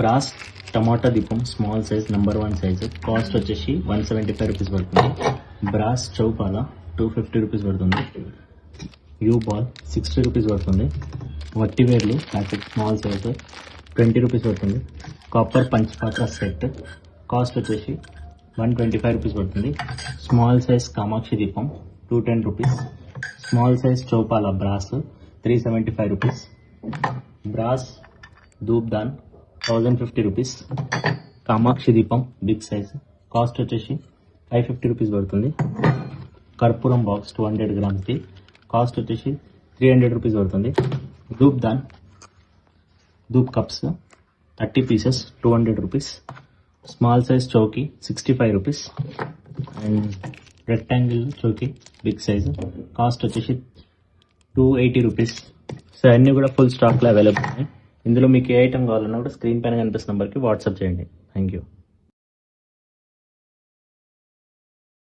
Brass tomato దీపం small size number one size cost వచ్చేసి one seventy five rupees పడుతుంది. Brass చౌపాల two fifty rupees పడుతుంది. యూ బాల్ సిక్స్టీ రూపీస్ పడుతుంది. వట్టివేర్లు packet small size twenty rupees పడుతుంది. కాపర్ పంచపాత్ర సెట్ కాస్ట్ వచ్చేసి వన్ ట్వంటీ ఫైవ్ రూపీస్ పడుతుంది. స్మాల్ సైజ్ కామాక్షి దీపం two ten rupees small size చౌపాల brass three seventy five rupees brass దూప్దాన్ thousand fifty rupees. Kamakshi దీపం బిగ్ సైజ్. కాస్ట్ వచ్చేసి five fifty rupees పడుతుంది. కర్పూరం box two hundred గ్రామ్స్ది. Cost వచ్చేసి three hundred rupees పడుతుంది. ధూప్ దాన్. Dhoop cups thirty pieces two hundred rupees. Small size Chowki sixty five rupees. And rectangle Chowki big size. Cost వచ్చేసి టూ ఎయిటీ రూపీస్. సో అన్నీ కూడా ఫుల్ స్టాక్లో అవైలబుల్ ఉన్నాయి. ఇందులో మీకు ఏ ఐటమ్ కావాలన్నా కూడా స్క్రీన్ పైన కనిపిస్తున్న నెంబర్కి వాట్సాప్ చేయండి. Thank you